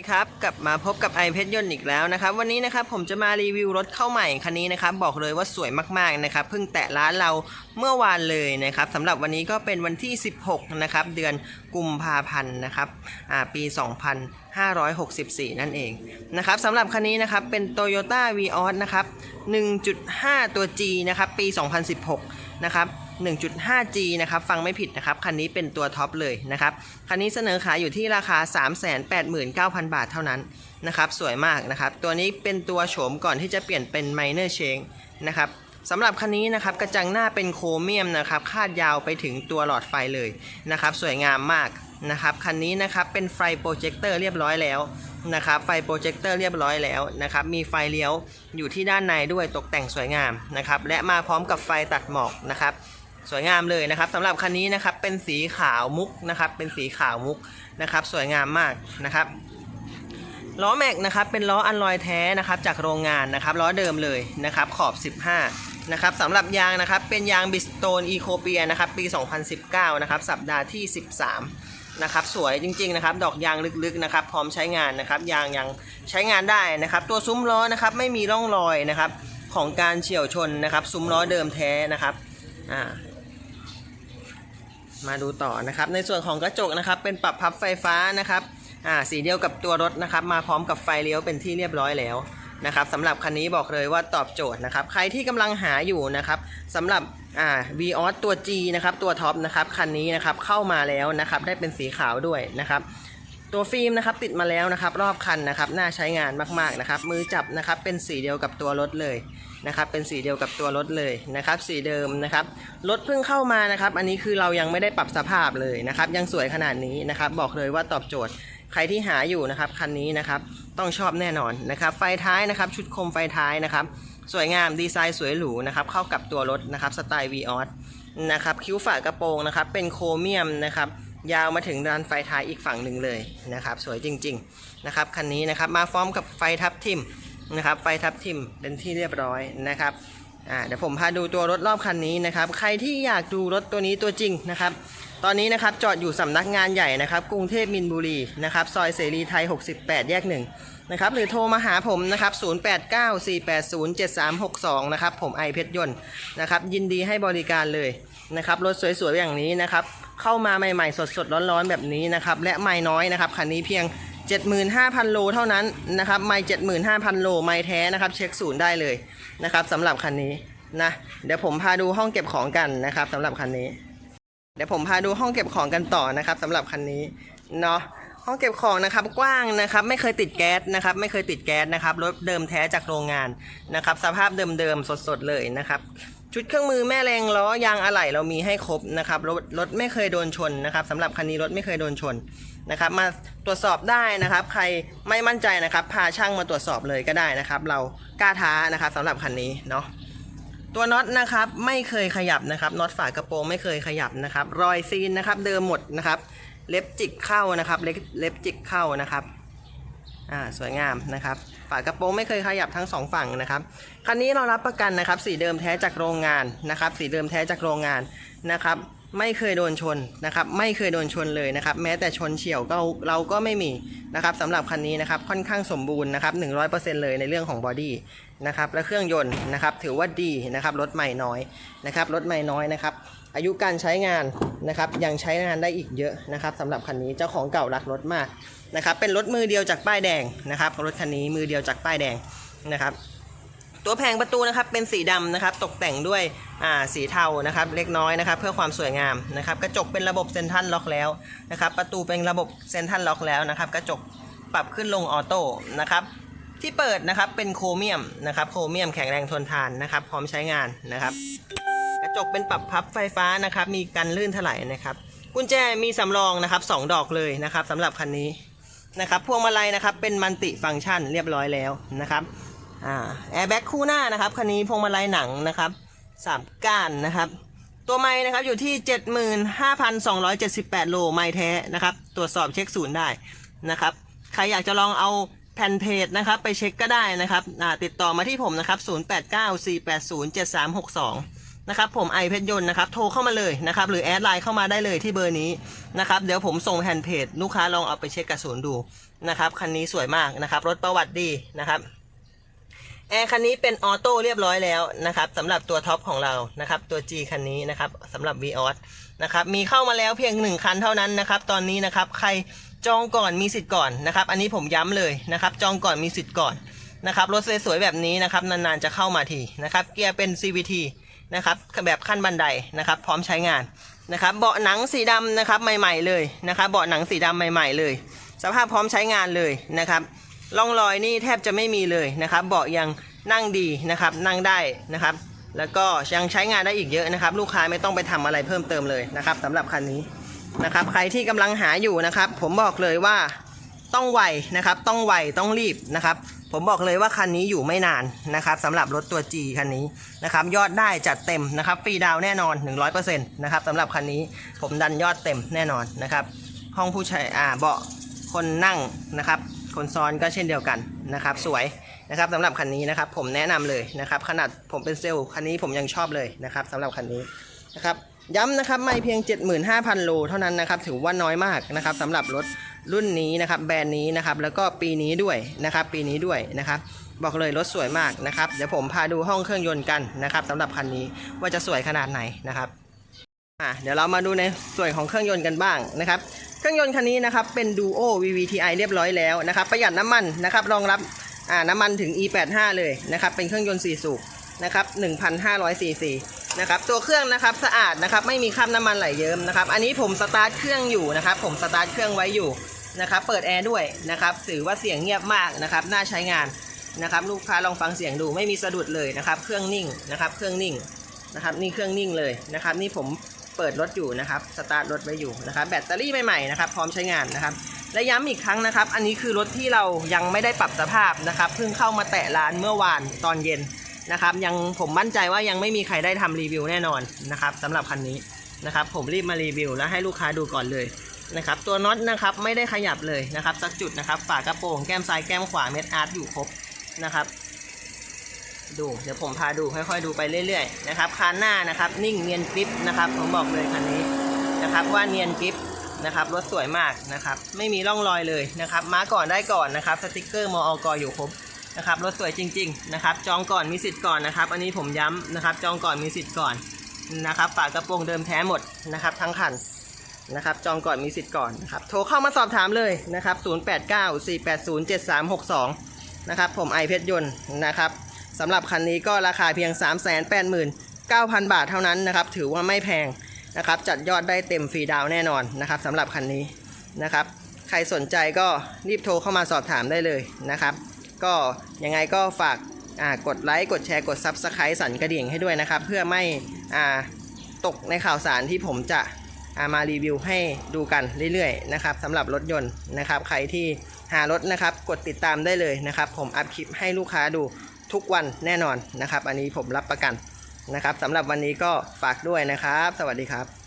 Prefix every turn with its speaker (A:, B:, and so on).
A: ครับกลับมาพบกับไอเพชรยนต์อีกแล้วนะครับ วันนี้นะครับผมจะมารีวิวรถเข้าใหม่คันนี้นะครับ บอกเลยว่าสวยมากๆนะครับเพิ่งแตะร้านเราเมื่อวานเลยนะครับสำหรับวันนี้ก็เป็นวันที่ 16 นะครับ เดือนกุมภาพันธ์นะครับอ่าปี 2564 นั่นเองนะครับสำหรับคันนี้นะครับเป็น Toyota v ีออสนะครับ 1.5 ตัว G นะครับปี 2016 นะครับ 1.5G นะครับ ฟังไม่ผิดนะครับ คันนี้เป็นตัวท็อปเลยนะครับ คันนี้เสนอขายอยู่ที่ราคา 389,000 บาทเท่านั้นนะครับ สวยมากนะครับ ตัวนี้เป็นตัวโฉมก่อนที่จะเปลี่ยนเป็น Minor c h a n g นะครับสำหรับคันนี้นะครับกระจังหน้าเป็นโครเมียมนะครับ คาดยาวไปถึงตัวหลอดไฟเลยนะครับ สวยงามมากนะครับ คันนี้นะครับเป็นไฟโปรเจคเตอร์เรียบร้อยแล้วนะครับไฟโปรเจคเตอร์เรียบร้อยแล้วนะครับมีไฟเลี้ยวอยู่ที่ด้านในด้วยตกแต่งสวยงามนะครับและมาพร้อมกับไฟตัดหมอกนะครับ สวยงามเลยนะครับสำหรับคันนี้นะครับเป็นสีขาวมุกนะครับเป็นสีขาวมุกนะครับสวยงามมากนะครับล้อแม็กนะครับเป็นล้ออันลอยแท้นะครับจากโรงงานนะครับล้อเดิมเลยนะครับขอบ 15นะครับสำหรับยางนะครับเป็นยางบิสโตนอีโคเปียนะครับปี 2019นะครับสัปดาห์ที่ 13นะครับสวยจริงๆนะครับดอกยางลึกๆนะครับพร้อมใช้งานนะครับยางยังใช้งานได้นะครับตัวซุ้มล้อนะครับไม่มีร่องรอยนะครับของการเฉี่ยวชนนะครับซุ้มล้อเดิมแท้นะครับอ่า มาดูต่อนะครับ ในส่วนของกระจกนะครับ เป็นปรับพับไฟฟ้านะครับอ่าสีเดียวกับตัวรถนะครับ มาพร้อมกับไฟเลี้ยวเป็นที่เรียบร้อยแล้วนะครับสำหรับคันนี้บอกเลยว่าตอบโจทย์นะครับ ใครที่กำลังหาอยู่นะครับสำหรับอ่า v ีออสตัว G นะครับ ตัวท็อปนะครับคันนี้นะครับเข้ามาแล้วนะครับ ได้เป็นสีขาวด้วยนะครับ ตัวฟิล์มนะครับติดมาแล้วนะครับ รอบคันนะครับ น่าใช้งานมากๆนะครับ มือจับนะครับ เป็นสีเดียวกับตัวรถเลย นะครับเป็นสีเดียวกับตัวรถเลยนะครับ สีเดิมนะครับรถเพิ่งเข้ามานะครับ อันนี้คือเรายังไม่ได้ปรับสภาพเลยนะครับ ยังสวยขนาดนี้นะครับ บอกเลยว่าตอบโจทย์ใครที่หาอยู่นะครับคันนี้นะครับต้องชอบแน่นอนนะครับ ไฟท้ายนะครับ ชุดคมไฟท้ายนะครับ สวยงามดีไซน์สวยหรูนะครับ เข้ากับตัวรถนะครับสไตล์ v ีออสนะครับ คิ้วฝากระโปรงนะครับ เป็นโครเมียมนะครับยาวมาถึงด้านไฟท้ายอีกฝั่งหนึ่งเลยนะครับ สวยจริง ๆ นะครับคันนี้นะครับมาพร้อมกับไฟทับทิม นะครับไฟทับทิมเป็นที่เรียบร้อยนะครับอ่าเดี๋ยวผมพาดูตัวรถรอบคันนี้นะครับ ใครที่อยากดูรถตัวนี้ตัวจริงนะครับ ตอนนี้นะครับจอดอยู่สำนักงานใหญ่นะครับ กรุงเทพมินบุรีนะครับซอยเสรีไทย 68 แยกหนึ่งนะครับหรือโทรมาหาผมนะครับ 0894807362 นะครับ ผมไอเพชรยนต์นะครับ ยินดีให้บริการเลยนะครับ รถสวยๆอย่างนี้นะครับ เข้ามาใหม่ๆ สดๆ ร้อนๆ แบบนี้นะครับ และไม่น้อยนะครับ คันนี้เพียง 75,000 โลเท่านั้นนะครับไม่75,000 โลไม่แท้นะครับ เช็คศูนย์ได้เลยนะครับสำหรับคันนี้นะเดี๋ยวผมพาดูห้องเก็บของกันนะครับสำหรับคันนี้ เดี๋ยวผมพาดูห้องเก็บของกันต่อนะครับสำหรับคันนี้เนาะห้องเก็บของนะครับกว้างนะครับไม่เคยติดแก๊สนะครับไม่เคยติดแก๊สนะครับรถเดิมแท้จากโรงงานนะครับสภาพเดิมๆสดๆเลยนะครับ ชุดเครื่องมือแม่แรงล้อยางอะไหล่เรามีให้ครบนะครับรถรถไม่เคยโดนชนนะครับสำหรับคันนี้รถไม่เคยโดนชนนะครับ มาตรวจสอบได้นะครับ ใครไม่มั่นใจนะครับ พาช่างมาตรวจสอบเลยก็ได้นะครับ เรากล้าท้านะครับสำหรับคันนี้เนาะตัวน็อตนะครับไม่เคยขยับนะครับน็อตฝากระโปรงไม่เคยขยับนะครับ รอยซีนนะครับ เดิมหมดนะครับ เล็บจิกเข้านะครับ เล็บเล็บจิกเข้านะครับ อ่าสวยงามนะครับ ฝากระโปรงไม่เคยขยับทั้งสองฝั่งนะครับ คันนี้เรารับประกันนะครับสีเดิมแท้จากโรงงานนะครับ สีเดิมแท้จากโรงงานนะครับ ไม่เคยโดนชนนะครับ ไม่เคยโดนชนเลยนะครับ แม้แต่ชนเฉี่ยวก็เราก็ไม่มีนะครับสำหรับคันนี้นะครับค่อนข้างสมบูรณ์นะครับ 100%เลยในเรื่องของบอดี้นะครับและเครื่องยนต์นะครับถือว่าดีนะครับรถใหม่น้อยนะครับรถใหม่น้อยนะครับ อายุการใช้งานนะครับยังใช้งานได้อีกเยอะนะครับสำหรับคันนี้เจ้าของเก่ารักรถมากนะครับเป็นรถมือเดียวจากป้ายแดงนะครับรถคันนี้มือเดียวจากป้ายแดงนะครับ ตัวแผงประตูนะครับเป็นสีดำนะครับตกแต่งด้วยสีเทานะครับเล็กน้อยนะครับเพื่อความสวยงามนะครับกระจกเป็นระบบเซนทรัลล็อกแล้วนะครับประตูเป็นระบบเซนทรัลล็อกแล้วนะครับ กระจกปรับขึ้นลงออโต้นะครับที่เปิดนะครับเป็นโครเมียมนะครับโครเมียมแข็งแรงทนทานนะครับพร้อมใช้งานนะครับ จกเป็นปรับพับไฟฟ้านะครับ มีกันลื่นถลายนะครับ กุญแจมีสำรองนะครับสองดอกเลยนะครับสำหรับคันนี้นะครับพวงมาลัยนะครับเป็นมันติฟังก์ชันเรียบร้อยแล้วนะครับแอร์แบ็กคู่หน้านะครับคันนี้พวงมาลัยหนังนะครับสามก้านนะครับ ตัวไม้นะครับอยู่ที่ 75,278 โลไม้แท้นะครับ ตรวจสอบเช็คศูนย์ได้นะครับ ใครอยากจะลองเอาแผ่นเพจนะครับไปเช็คก็ได้นะครับติดต่อมาที่ผมนะครับ 0894807362 นะครับผมไอเพชรยนต์นะครับโทรเข้ามาเลยนะครับหรือแอดไลน์เข้ามาได้เลยที่เบอร์นี้นะครับเดี๋ยวผมส่งแผ่นเพจลูกค้าลองเอาไปเช็คกับศูนย์ดูนะครับคันนี้สวยมากนะครับรถประวัติดีนะครับแอร์คันนี้เป็นออโต้เรียบร้อยแล้วนะครับสำหรับตัวท็อปของเรานะครับตัว G คันนี้นะครับสำหรับ v ีออสนะครับมีเข้ามาแล้วเพียงหนึ่งคันเท่านั้นนะครับตอนนี้นะครับใครจองก่อนมีสิทธิ์ก่อนนะครับอันนี้ผมย้ำเลยนะครับจองก่อนมีสิทธิ์ก่อนนะครับรถสวยๆแบบนี้นะครับนานๆจะเข้ามาทีนะครับเกียร์เป็น CVT นะครับแบบขั้นบันไดนะครับพร้อมใช้งานนะครับเบาะหนังสีดำนะครับใหม่ ๆ เลยนะครับเบาะหนังสีดำใหม่ ๆ เลย สภาพพร้อมใช้งานเลยนะครับร่องรอยนี่แทบจะไม่มีเลยนะครับเบาะยังนั่งดีนะครับนั่งได้นะครับ แล้วก็ยังใช้งานได้อีกเยอะนะครับ ลูกค้าไม่ต้องไปทำอะไรเพิ่มเติมเลยนะครับสำหรับคันนี้นะครับ ใครที่กำลังหาอยู่นะครับ ผมบอกเลยว่า ต้องไวนะครับ ต้องไวต้องรีบนะครับ ผมบอกเลยว่าคันนี้อยู่ไม่นานนะครับสำหรับรถตัว G คันนี้นะครับ ยอดได้จัดเต็มนะครับฟรีดาวน์แน่นอน 100%นะครับสำหรับคันนี้ผมดันยอดเต็มแน่นอนนะครับ ห้องผู้ใช้อ่าเบาะคนนั่งนะครับ คนซ้อนก็เช่นเดียวกันนะครับ สวยนะครับสำหรับคันนี้นะครับ ผมแนะนำเลยนะครับ ขนาดผมเป็นเซลล์คันนี้ผมยังชอบเลยนะครับสำหรับคันนี้นะครับย้ำนะครับไม่เพียง 75,000 โลเท่านั้นนะครับ ถือว่าน้อยมากนะครับสำหรับรถ รุ่นนี้นะครับแบรนด์นี้นะครับแล้วก็ปีนี้ด้วยนะครับปีนี้ด้วยนะครับบอกเลยรถสวยมากนะครับเดี๋ยวผมพาดูห้องเครื่องยนต์กันนะครับสำหรับคันนี้ว่าจะสวยขนาดไหนนะครับอะเดี๋ยวเรามาดูในส่วนของเครื่องยนต์กันบ้างนะครับเครื่องยนต์คันนี้นะครับเป็น Duo VVTi เรียบร้อยแล้วนะครับประหยัดน้ำมันนะครับรองรับอ่าน้ำมันถึง E85 เลยนะครับเป็นเครื่องยนต์4สูบนะครับ1,500 cc นะครับตัวเครื่องนะครับสะอาดนะครับไม่มีคราบน้ำมันไหลเยิ้มนะครับอันนี้ผมสตาร์ทเครื่องอยู่นะครับผมสตาร์ทเครื่องไว้อยู่ นะครับเปิดแอร์ด้วยนะครับถือว่าเสียงเงียบมากนะครับน่าใช้งานนะครับลูกค้าลองฟังเสียงดูไม่มีสะดุดเลยนะครับเครื่องนิ่งนะครับเครื่องนิ่งนะครับนี่เครื่องนิ่งเลยนะครับนี่ผมเปิดรถอยู่นะครับสตาร์ทรถไว้อยู่นะครับแบตเตอรี่ใหม่ๆนะครับพร้อมใช้งานนะครับและย้ำอีกครั้งนะครับ อันนี้คือรถที่เรายังไม่ได้ปรับสภาพนะครับเพิ่งเข้ามาแตะร้านเมื่อวานตอนเย็นนะครับยังผมมั่นใจว่ายังไม่มีใครได้ทำรีวิวแน่นอนนะครับสำหรับคันนี้นะครับผมรีบมารีวิวแล้วให้ลูกค้าดูก่อนเลย นะครับตัวน็อตนะครับไม่ได้ขยับเลยนะครับสักจุดนะครับฝากระโปรงแก้มซ้ายแก้มขวาเม็ดอาร์ตอยู่ครบนะครับ ดูเดี๋ยวผมพาดูค่อยๆดูไปเรื่อยๆนะครับคานหน้านะครับนิ่งเนียนกริปนะครับผมบอกเลยคันนี้นะครับว่าเนียนกริปนะครับรถสวยมากนะครับไม่มีร่องรอยเลยนะครับมาก่อนได้ก่อนนะครับสติกเกอร์มอกอยู่ครบนะครับรถสวยจริงๆนะครับจองก่อนมีสิทธิ์ก่อนนะครับ อันนี้ผมย้ำนะครับจองก่อนมีสิทธิ์ก่อนนะครับฝากระโปรงเดิมแท้หมดนะครับทั้งคัน นะครับจองก่อนมีสิทธิ์ก่อนนะครับโทรเข้ามาสอบถามเลยนะครับ 0894807362 นะครับผมไอเพชรยนต์นะครับสำหรับคันนี้ก็ราคาเพียง 389,000 บาทเท่านั้นนะครับถือว่าไม่แพงนะครับจัดยอดได้เต็มฟรีดาวแน่นอนนะครับสำหรับคันนี้นะครับใครสนใจก็รีบโทรเข้ามาสอบถามได้เลยนะครับ ก็ยังไงก็ฝากกดไลค์กดแชร์กด Subscribe สั่นกระดิ่งให้ด้วยนะครับ เพื่อไม่ตกในข่าวสารที่ผมจะ มารีวิวให้ดูกันเรื่อยๆนะครับสำหรับรถยนต์นะครับใครที่หารถนะครับกดติดตามได้เลยนะครับผมอัพคลิปให้ลูกค้าดูทุกวันแน่นอนนะครับ อันนี้ผมรับประกันนะครับสำหรับวันนี้ก็ฝากด้วยนะครับ สวัสดีครับ